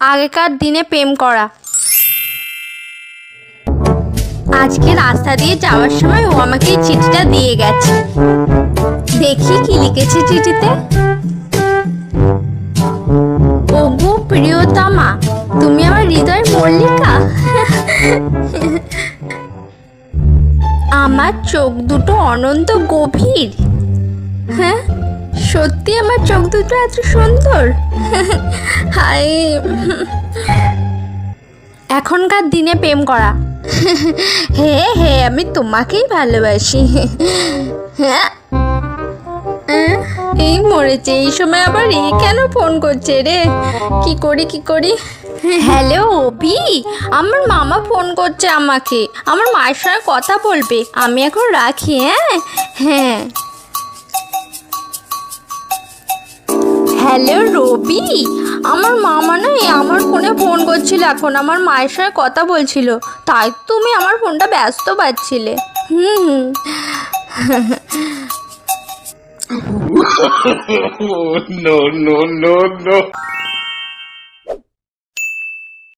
আগেকার দিনে প্রেম করা। আজকে রাস্তা দিয়ে যাওয়ার সময় ও আমাকে চিঠিটা দিয়ে গেছে। দেখি কি লিখেছে চিঠিতে। ওগো প্রিয়তমা, তুমি আমার হৃদয় মল্লিকা? আমার চোখ দুটো অনন্ত গভীর। হ্যাঁ? সত্যি আমার চোখ দুটো এত সুন্দর? হাই এখনকার দিনে প্রেম করা। হে হে, আমি তোমাকেই ভালোবাসি। হ্যাঁ এই মরেছে, এই সময় আবার এ কেন ফোন করছে রে? কি করি কি করি? হ্যালো, অভি, আমার মামা ফোন করছে আমাকে। আমার মায়ের সঙ্গে কথা বলবে, আমি এখন রাখি হ্যাঁ? হ্যাঁ। হ্যালো রবি, আমার মামা না আমার ফোনে ফোন করছিল এখন, আমার মায়ের সঙ্গে কথা বলছিল, তাই তুমি আমার ফোনটা ব্যস্ত পাচ্ছিলে হুম হুম.